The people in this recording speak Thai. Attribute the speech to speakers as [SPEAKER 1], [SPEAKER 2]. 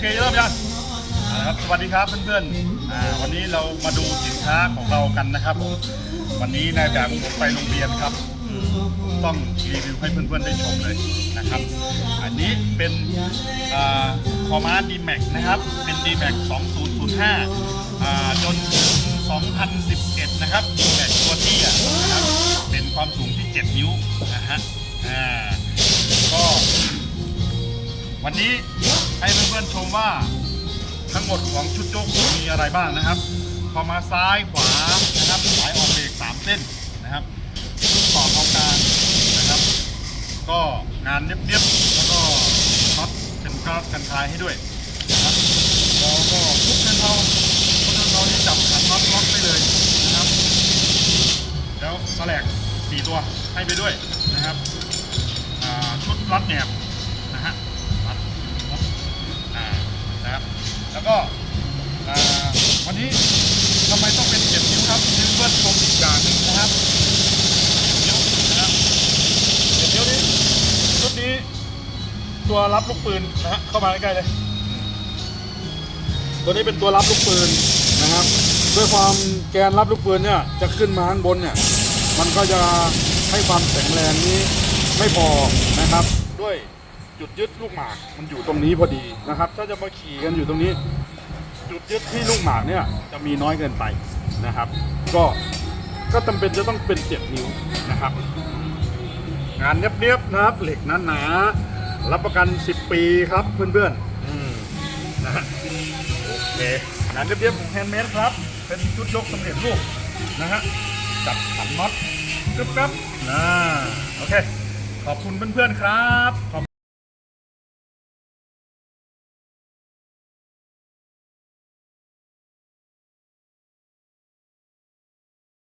[SPEAKER 1] เคเริ่มยังเอาละครับสวัสดีครับเพื่อนๆอ่าวันนี้เรามาดูสินค้าของเรากันนะครับผมวันนี้นายแบบผมไปโรงเรียนครับอืมต้องรีวิวให้เพื่อนๆได้ชมเลยนะครับ อันนี้เป็นคอมาดีแม็กนะครับ เป็น d m a x 2005อ่าจนถึง2011 นะครับ d m a x ตัวเตี้ยนะครับเป็นความสูงที่ 7 นิ้วนะฮะอ่า วันนี้ให้เพื่อนๆชมว่าทั้งหมดของชุดโจ๊กมีอะไรบ้างนะครับ พอมาซ้ายขวานะครับสายออกเบรก3เส้นนะครับต่อเข้ากลางนะครับ ก็งานเนียบๆแล้วก็น็อตเป็นกราฟกันคลายให้ด้วยนะครับแล้วก็ทุกเส้นเทาทุกเส้นเทานี่จับขันน็อตล็อกได้เลยนะครับ แล้วสแลกสี่ตัวให้ไปด้วยนะครับชุดรัดแหนบ แล้วก็วันนี้ทำไมต้องเป็นเจ็ดนิ้วครับให้เพื่อนชมอีกอย่างหนึ่งนะครับเจ็ดนิ้วนะครับเจ็ดนิ้วนี้ชุดนี้ตัวรับลูกปืนนะฮะเข้ามาใกล้ๆเลย ตัวนี้เป็นตัวรับลูกปืนนะครับ ด้วยความแกนรับลูกปืนเนี่ยจะขึ้นมาข้างบนเนี่ย มันก็จะให้ความแข็งแรงนี้ไม่พอนะครับด้วย จุดยึดลูกหมากมันอยู่ตรงนี้พอดีนะครับ ถ้าจะมาขี่กันอยู่ตรงนี้ จุดยึดที่ลูกหมากเนี่ยจะมีน้อยเกินไปนะครับ ก็ก็จำเป็นจะต้องเป็นเจ็ดนิ้วนะครับ งานเนียบๆนะครับ เหล็กหนาๆรับประกัน 10 ปีครับเพื่อนๆอืมนะฮะโอเคงานเรียบๆของแฮนด์เมดครับ เป็นชุดยกสำเร็จรูปนะฮะจับขันน็อตกึ๊บกับนะโอเค ขอบคุณเพื่อนๆครับขอบ